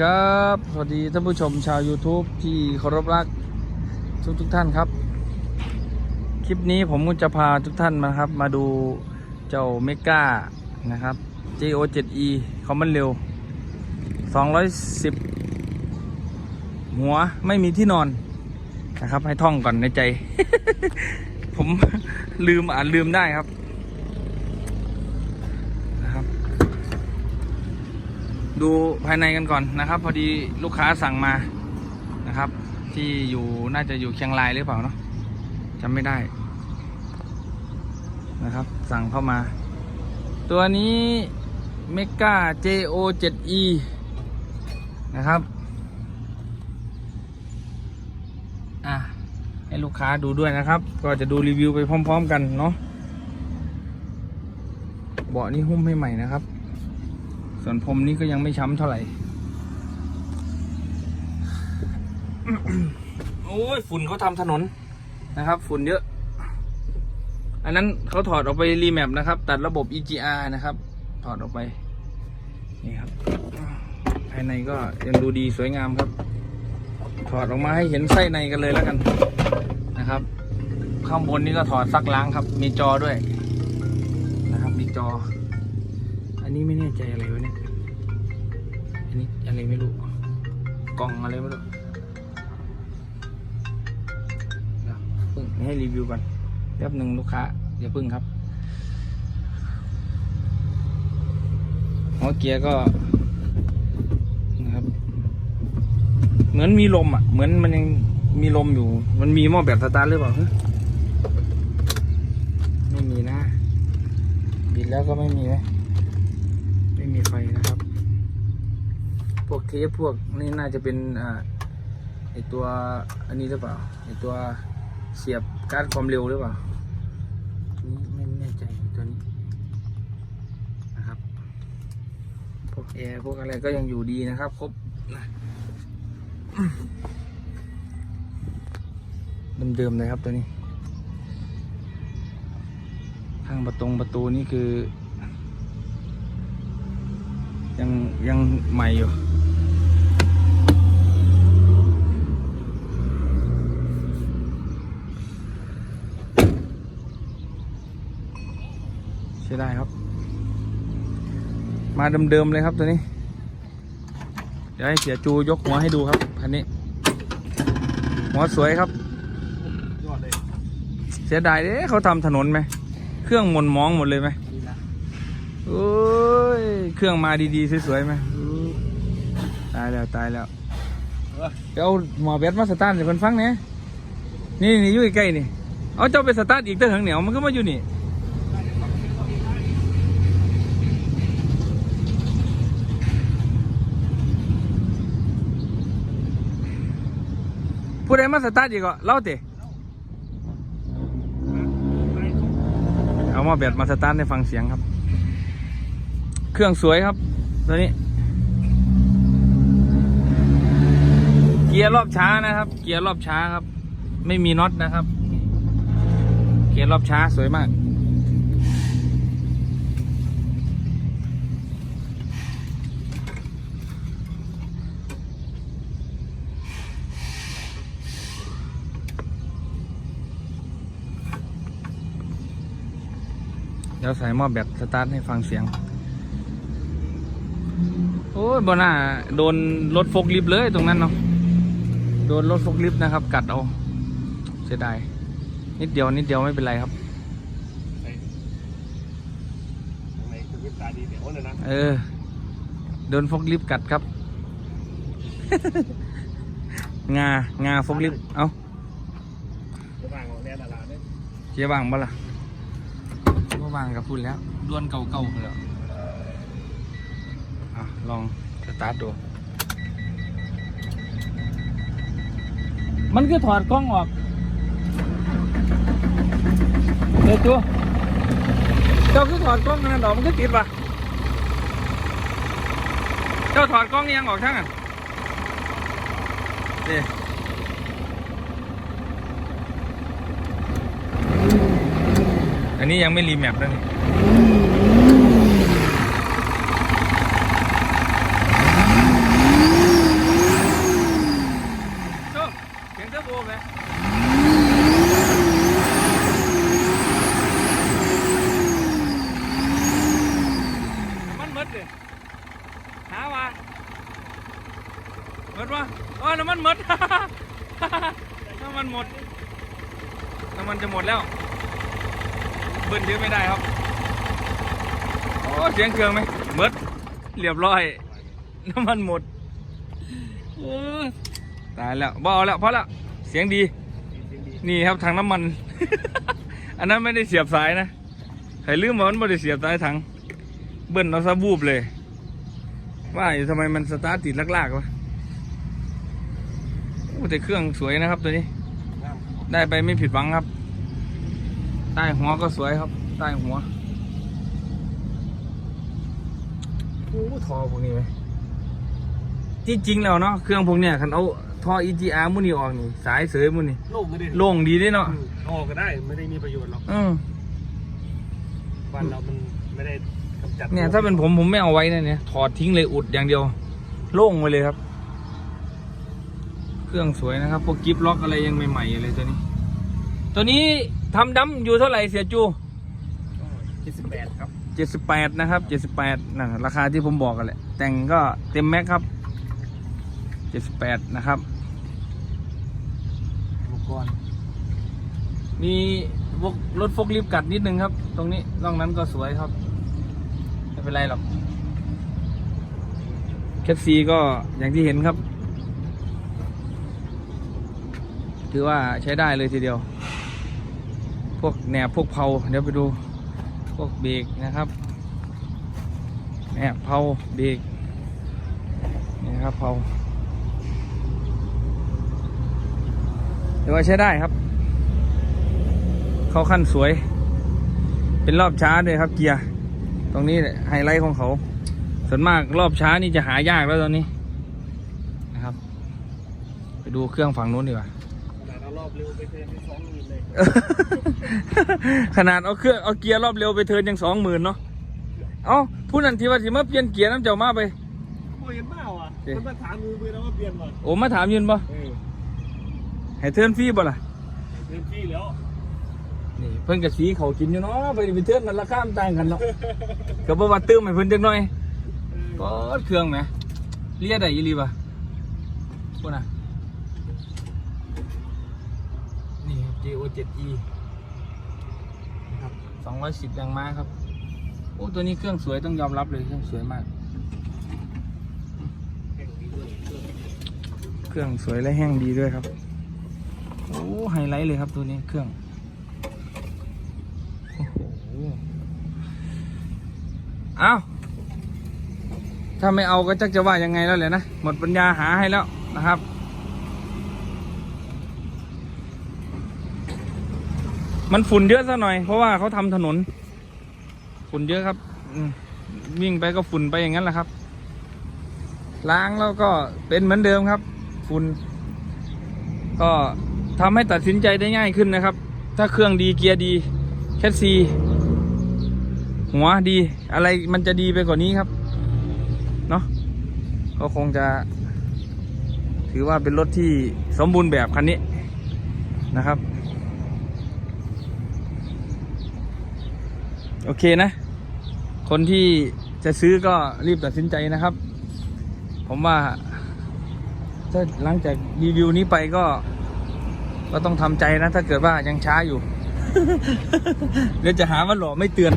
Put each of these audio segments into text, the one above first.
ครับ สวัสดีท่านผู้ชมชาว YouTube ที่เคารพรักทุกทุกๆท่านครับ คลิปนี้ผมก็จะพาทุกท่านมาครับ มาดูเจ้าเมกานะครับ JO7E คอมมอนเร็ว 210 หัวไม่มีที่นอนนะครับ ให้ท่องก่อนในใจ ผมลืมอ่านลืมได้ครับ ดูภายในกันก่อนนะครับ พอดีลูกค้าสั่งมานะครับ ที่อยู่น่าจะอยู่เชียงรายหรือเปล่าเนาะจำไม่ได้นะครับ สั่งเข้ามา ตัวนี้ Mega JO7E นะครับอะให้ลูกค้าดูด้วยนะครับ ก็จะดูรีวิวไปพร้อม ๆ กันเนาะเบาะนี่หุ้มให้ใหม่นะครับ ส่วนผมนี่ก็ยังไม่ช้ำเท่าไหร่ โอ้ยฝุ่นเขาทำถนนนะครับ ฝุ่นเยอะ อันนั้นเขาถอดออกไปรีแมปนะครับ ตัดระบบ EGR นะครับ ถอดออกไป นี่ครับ ภายในก็ยังดูดีสวยงามครับ ถอดออกมาให้เห็นไส้ในกันเลยแล้วกันนะครับ ข้างบนนี่ก็ถอดซักล้างครับ มีจอด้วย นะครับ มีจอ อันนี้ไม่แน่ใจอะไรวะเนี่ย อันนี้อะไรไม่รู้ กล่องอะไรไม่รู้เดี๋ยวเพิ่งให้รีวิวก่อนแป๊บหนึ่งลูกค้าอย่าเพิ่งครับหัวเกียร์ก็นะครับ เหมือนมีลมอะ เหมือนมันยังมีลมอยู่ มันมีหม้อแบบสตาร์ทหรือเปล่าฮะไม่มีนะบิดแล้วก็ไม่มีไหม ไม่มีไฟนะครับ พวกเทปพวกนี่น่าจะเป็นอ่าไอตัวอันนี้หรือเปล่าไอตัวเสียบการ์ดความเร็วหรือเปล่าไม่แน่ใจตัวนี้นะครับ พวกแอร์พวกอะไรก็ยังอยู่ดีนะครับ ครบเดิมๆเลยครับตัวนี้ ข้างประตงประตูนี่คือ ยังยังใหม่อยู่ ใช่ได้ครับ มาเดิมๆเลยครับตัวนี้ เดี๋ยวให้เสียจูยกหัวให้ดูครับคันนี้ หัวสวยครับยอดเลยเสียดายเด้เขาทำถนนไหม เครื่องหมนมองหมดเลยไหมดีนะโอ้ย เครื่องมาดีๆสวยๆไหมอู้ตายแล้วตายแล้วเออเดี๋ยวเอาหมอแบตมาสตาร์ทให้คนฟังเนี่ยนี่นี่อยู่ใกล้ๆนี่ เอาเจ้าไปสตาร์ทอีกเต้าเหงเหนียวมันก็มาอยู่นี่ ผู้ใดมาสตาร์ทอีกก็เล่าเตะเอามาแบตมาสตาร์ทให้ฟังเสียงครับ เครื่องสวยครับตัวนี้ เกียร์รอบช้านะครับ เกียร์รอบช้าครับ ไม่มีน็อตนะครับ เกียร์รอบช้าสวยมาก เดี๋ยวใส่หม้อแบตสตาร์ทให้ฟังเสียง โอ้ยบน่าโดนรถโฟกลิฟต์เลยตรงนั้นเนาะ โดนรถโฟกลิฟต์นะครับ กัดเอา เสียดาย นิดเดียวนิดเดียวไม่เป็นไรครับไอ้ทำไมคุณวิตาดีเดี๋ยวนะนะเออ โดนโฟกลิฟต์กัดครับ งา งาโฟกลิฟต์เอาจะวางของแน่ละลาเนี่ยเจ๊บางบ่ล่ะ เมื่อวางกับพูดแล้วด้วนเก่าๆแล้วอะลองสตาร์ทดู มันคือถอดกล้องออกเดี๋ยวจูเจ้าคือถอดกล้องนั่นดอกมันก็ติดปะเจ้าถอดกล้องยังออกช่างอะเดี๋ อันนี้ยังไม่รีแมปนะนี่ หมดวะอ๋อน้ำมันหมด น้ำมันหมด น้ำมันจะหมดแล้ว เบิ้อไม่ได้ครับโอ้เสียงเครื่องไหมหมดเรียบร้อย น้ำมันหมดเออตายแล้วบเอาแล้วพอแล้วเสียงดี นี่ครับถังน้ำมัน อันนั้นไม่ได้เสียบสายนะใครลืมว่ามันไม่ได้เสียบสายถัง เบิ้ลเอาซะบูบเลย ว่าอยู่ทำไมมันสตาร์ทติดลากๆวะโอ้แต่เครื่องสวยนะครับตัวนี้ ได้ไปไม่ผิดหวังครับ ต้หัวก็สวยครับ ใต้หัวโอ้ทอพวกนี้ไหมที่จริงแล้วเนาะเครื่องพวกเนี้ยคันเอาทอ EGR มุนี่ออกนี่สายเสยมุนี่โลกไม่ได้โล่งดีเด้เนาะอืมออกก็ได้ไม่ได้มีประโยชน์หรอกอืมบ้านเรามันไม่ได้กำจัดเนี่ยถ้าเป็นผมผมไม่เอาไว้นะเนี่ยถอดทิ้งเลยอุดอย่างเดียว โล่งไปเลยครับ เครื่องสวยนะครับพวกกิฟล็อกอะไรยังใหม่ๆอยู่เลยตัวนี้ ตัวนี้ ทำดำอยู่เท่าไหร่เสียจูเจ็ดสิบแปดครับเจ็ดสิบแปดนะครับเจ็ดสิบแปดนะราคาที่ผมบอกกันแหละแต่งก็เต็มแม็กครับเจ็ดสิบแปดนะครับอุปกรณ์มีพวกรถฟกลิฟต์กัดนิดนึงครับ ตรงนี้ร่องนั้นก็สวยครับ ไม่เป็นไรหรอกแคปซีก็อย่างที่เห็นครับ ถือว่าใช้ได้เลยทีเดียว พวกแหนบพวกเพาเดี๋ยวไปดูพวกเบรกนะครับแหนบเพาเบรกนี่นะครับเพาถือว่าใช้ได้ครับ เข้าขั้นสวย เป็นรอบช้าด้วยครับเกียร์ตรงนี้ไฮไลท์ของเขา ส่วนมากรอบช้านี่จะหายากแล้วตอนนี้นะครับ ไปดูเครื่องฝั่งนู้นดีกว่า อบเร็วไปเทิร์นไปสองหมื่นเลยขนาดเอาเครื่องเอาเกียร์รอบเร็วไปเทิร์นยังสองหมื่นเนาะเอ้าผู้นั้นที่ว่าสิมาเปลี่ยนเกียร์น้ำเจ้ามาไปโอ้ยเห็นเปล่าอะเอ๊ะมันมาถามมือมือแล้วว่าเปลี่ยนป่ะโอ้มาถามยืนบ่เออให้เทิร์นฟรีบ่ล่ะเต็มที่แล้วนี่เพิ่นกับสีเขากินอยู่เนาะไปไปเทิร์นมันราคามันต่างกันเนาะก็บ่ว่าตื้มให้เพิ่นจักหน่อยก็เครื่องแหมเลียได้อีหลีบ่ะพุ่นน่ะ 7E ครับ210แรงม้าครับ โอ้ ตัวนี้เครื่องสวยต้องยอมรับเลยเครื่องสวยมาก เครื่องสวยและแห้งดีด้วยครับ โอ้ไฮไลท์เลยครับตัวนี้เครื่อง โอ้เอาถ้าไม่เอาก็จักจะว่ายังไงแล้วเลยนะ หมดปัญญาหาให้แล้วนะครับ มันฝุ่นเยอะซะหน่อย เพราะว่าเขาทำถนน ฝุ่นเยอะครับวิ่งไปก็ฝุ่นไปอย่างนั้นแหละครับ ล้างแล้วก็เป็นเหมือนเดิมครับ ฝุ่นก็ทำให้ตัดสินใจได้ง่ายขึ้นนะครับ ถ้าเครื่องดีเกียร์ดีแคสซีหัวดี อะไรมันจะดีไปกว่านี้ครับเนาะก็คงจะ ถือว่าเป็นรถที่สมบูรณ์แบบคันนี้นะครับ โอเคนะ คนที่จะซื้อก็รีบตัดสินใจนะครับ ผมว่า ถ้าหลังจากรีวิวนี้ไปก็ ก็ต้องทำใจนะ ถ้าเกิดว่ายังช้าอยู่ เดี๋ยวจะหาว่าหล่อไม่เตือน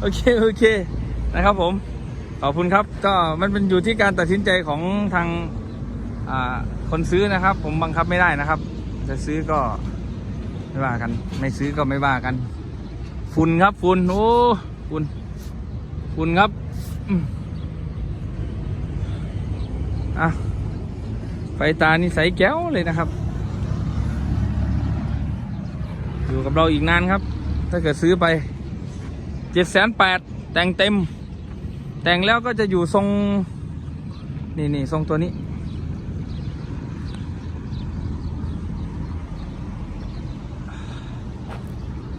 โอเค โอเค นะครับผม ขอบคุณครับ ก็มันเป็นอยู่ที่การตัดสินใจของทางคนซื้อนะครับ ผมบังคับไม่ได้นะครับ จะซื้อก็ไม่ว่ากัน ไม่ซื้อก็ไม่ว่ากัน ฝุ่นครับฝุ่นโอ้ฝุ่นฝุ่นครับอะไฟตานี่ใสแก้วเลยนะครับ อยู่กับเราอีกนานครับ ถ้าเกิดซื้อไปเจ็ดแสนแปดแต่งเต็ม แต่งแล้วก็จะอยู่ทรง นี่นี่ทรงตัวนี้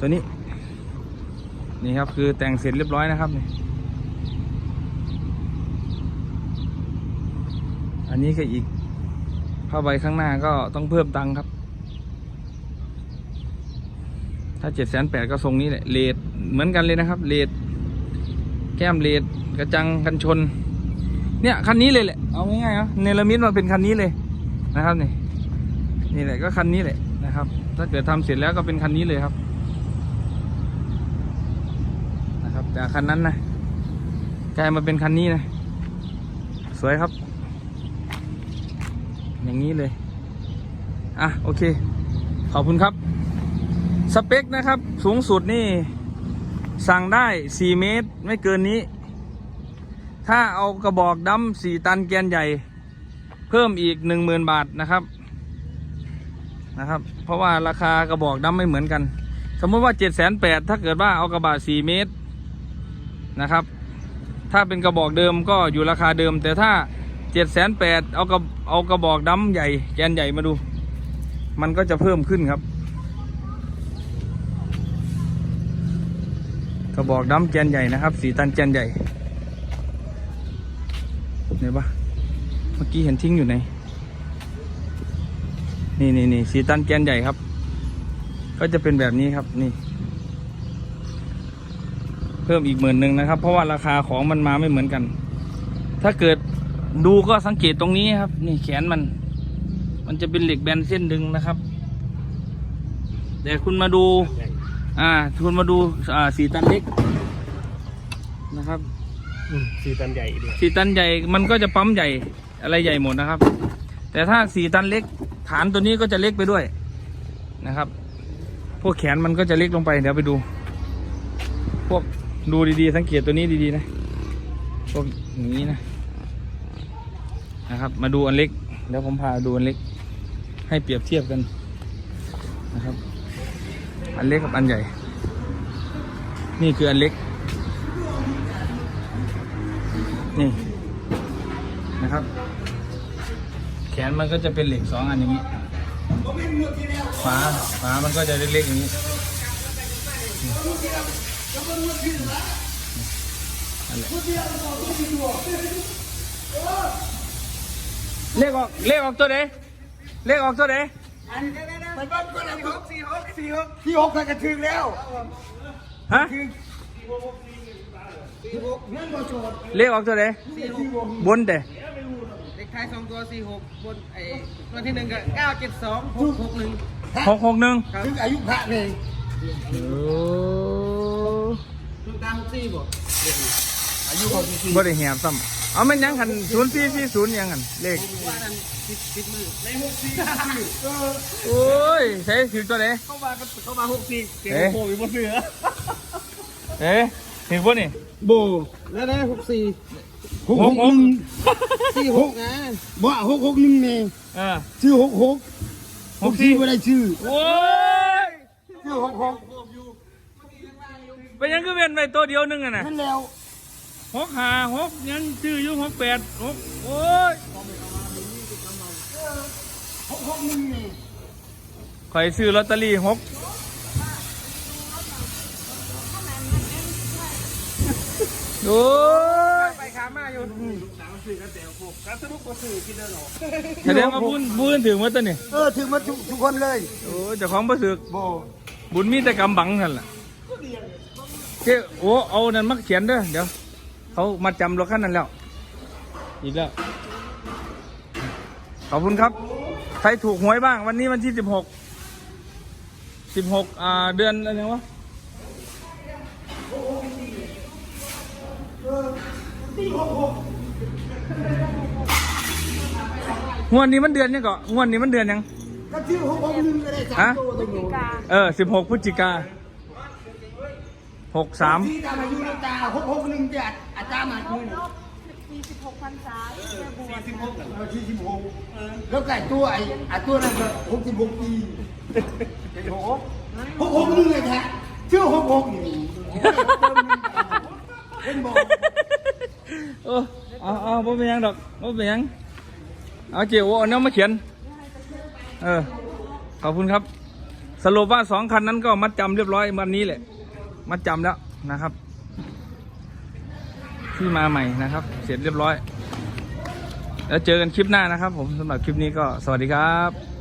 ตัวนี้ นี่ครับคือแต่งเสร็จเรียบร้อยนะครับนี่อันนี้ก็อีกผ้าใบข้างหน้าก็ต้องเพิ่มตังค์ครับ ถ้าเจ็ดแสนแปดก็ทรงนี้แหละเลดเหมือนกันเลยนะครับเลดแก้มเลดกระจังกันชน เนี่ยคันนี้เลยแหละเอาง่ายๆเนาะเนลมิตมาเป็นคันนี้เลยนะครับนี่นี่แหละก็คันนี้แหละนะครับ ถ้าเกิดทำเสร็จแล้วก็เป็นคันนี้เลยครับ นะครับแต่คันนั้นนะกลายมาเป็นคันนี้นะ สวยครับ อย่างนี้เลย อะ โอเค ขอบคุณครับ สเปคนะครับ สูงสุดนี่ สั่งได้ 4 เมตร ไม่เกินนี้ ถ้าเอากระบอกดำ4 ตันแกนใหญ่ เพิ่มอีก 10,000 บาทนะครับ นะครับ เพราะว่าราคากระบอกดำไม่เหมือนกัน สมมติว่า 7 8 0 0 0ถ้าเกิดว่าเอากระบะ4เมตร นะครับ ถ้าเป็นกระบอกเดิมก็อยู่ราคาเดิม แต่ถ้า7 8 0 0 0เอากระเอากระบอกดำใหญ่แกนใหญ่มาดู มันก็จะเพิ่มขึ้นครับ กระบอกดำแกนใหญ่นะครับสีตันแกนใหญ่ไหนปะเมื่อกี้เห็นทิ้งอยู่ไหนนี่นี่นี่สีตันแกนใหญ่ครับ ก็จะเป็นแบบนี้ครับนี่ พิ่มอีกหมื่นหนึ่งนะครับ เพราะว่าราคาของมันมาไม่เหมือนกัน ถ้าเกิดดูก็สังเกตตรงนี้ครับ นี่แขนมัน มันจะเป็นเหล็กแบนเส้นดึงนะครับ แต่คุณมาดูใหญ่อ่า คุณมาดูอ่าสีตันเล็กนะครับอืมสี่ตันใหญ่ด้วยสีตันใหญ่มันก็จะปั๊มใหญ่อะไรใหญ่หมดนะครับ แต่ถ้าสีตันเล็กฐานตัวนี้ก็จะเล็กไปด้วยนะครับ พวกแขนมันก็จะเล็กลงไปเดี๋ยวไปดู พวก ดูดีๆ สังเกตตัวนี้ดีๆนะพวกอย่างนี้นะ นะครับ มาดูอันเล็กเดี๋ยวผมพาดูอันเล็ก ให้เปรียบเทียบกันนะครับ อันเล็กกับอันใหญ่ นี่คืออันเล็ก นี่นะครับ แขนมันก็จะเป็นเหล็กสองอันอย่างนี้ฝาฝามันก็จะเล็กๆอย่างนี้ เลขออกเลขออกตัวไหนเลขออกตัวไหนไปบ้านก็เลยหกสี่หกสี่หกสี่หกใส่กระถึงแล้วฮะสี่หกนั่นก็โจทย์เลขออกตัวไหนสี่หกบนแต่เลขท้ายสองตัวสี่หกบนไอ้ตัวที่หนึ่งก็เก้าเจ็ดสองหกหกหนึ่งหกหกหนึ่งถึงอายุพระเลยโอ้ ถึงตาหกสี่บ่อายุหกบ่ได้แหบซ้ำเอามันยังหันศูนย์สี่สี่ศูนย์ยังหันเลขว่านั้นติดติดมือในหกสี่โอ้ยใส่ถือตัวไหนเข้ามาเข้ามาหกสี่เก่งเอ๊ะโบอยู่บนเสือเอ๊ะถือพวกนี่โบแล้วนะหกสี่หกหกหนึ่งสี่หกนะบ่หกหกหนึ่งนี่อ่าชื่อหกหกหกสี่บ่ได้ชื่อโอ้ยชื่อหกหก ไปยังก็เป็นไปตัวเดียวหนึงอะนะนั่นแล้วหกห้าหกยังชื่ออยู่หกแปดหกโอ้ยหกหกหนึ่งนี่ข่อยซื้อลอตเตอรี่หกโอ้ยไปขามาอยู่การสรุปก็สื่อกินได้หรอแสดงว่าบุญบุญถึงว่าตัวนี่เออถึงมาทุกทุกคนเลยโอ้ยเจ้าของประสึกบ่บุญมีแต่กำบังนั่นแหละ เจ้โอ้เอานั่นมักเขียนเด้อเดี๋ยวเขามาจำรถคันนั้นแล้วอีกแล้วขอบคุณครับ ใครถูกหวยบ้าง วันนี้วันที่สิบหกสิบหกอ่าเดือนอะไรวะงวดนี้มันเดือนยังเกาะงวดนี้มันเดือนยังก็ชื่อหกหกหนึ่งก็ได้สามฮะตัวตรงนู้นเออสิบหกพฤศจิกา หกสามที่ตามอายุน้ำตาหกหกหนึ่งจะอาจารย์มาดูสี่สิบหกพรรษาที่แม่บวชสิบหกที่สิบหกแล้วไก่ตัวไอ้ไอ้ตัวนั้นก็หกสิบหกปีหกหกหนึ่งเลยแท้ชื่อหกหกนี่เป็นบอกเออเอาเอาบ่เป็นหยังดอกบ่เป็นหยังเอาเจียวเอาเนี้ยมาเขียน เออ ขอบคุณครับ สรุปว่าสองคันนั้นก็มัดจำเรียบร้อยวันนี้แหละ มัดจำแล้วนะครับ ที่มาใหม่นะครับ เสร็จเรียบร้อย แล้วเจอกันคลิปหน้านะครับ ผมสำหรับคลิปนี้ก็สวัสดีครับ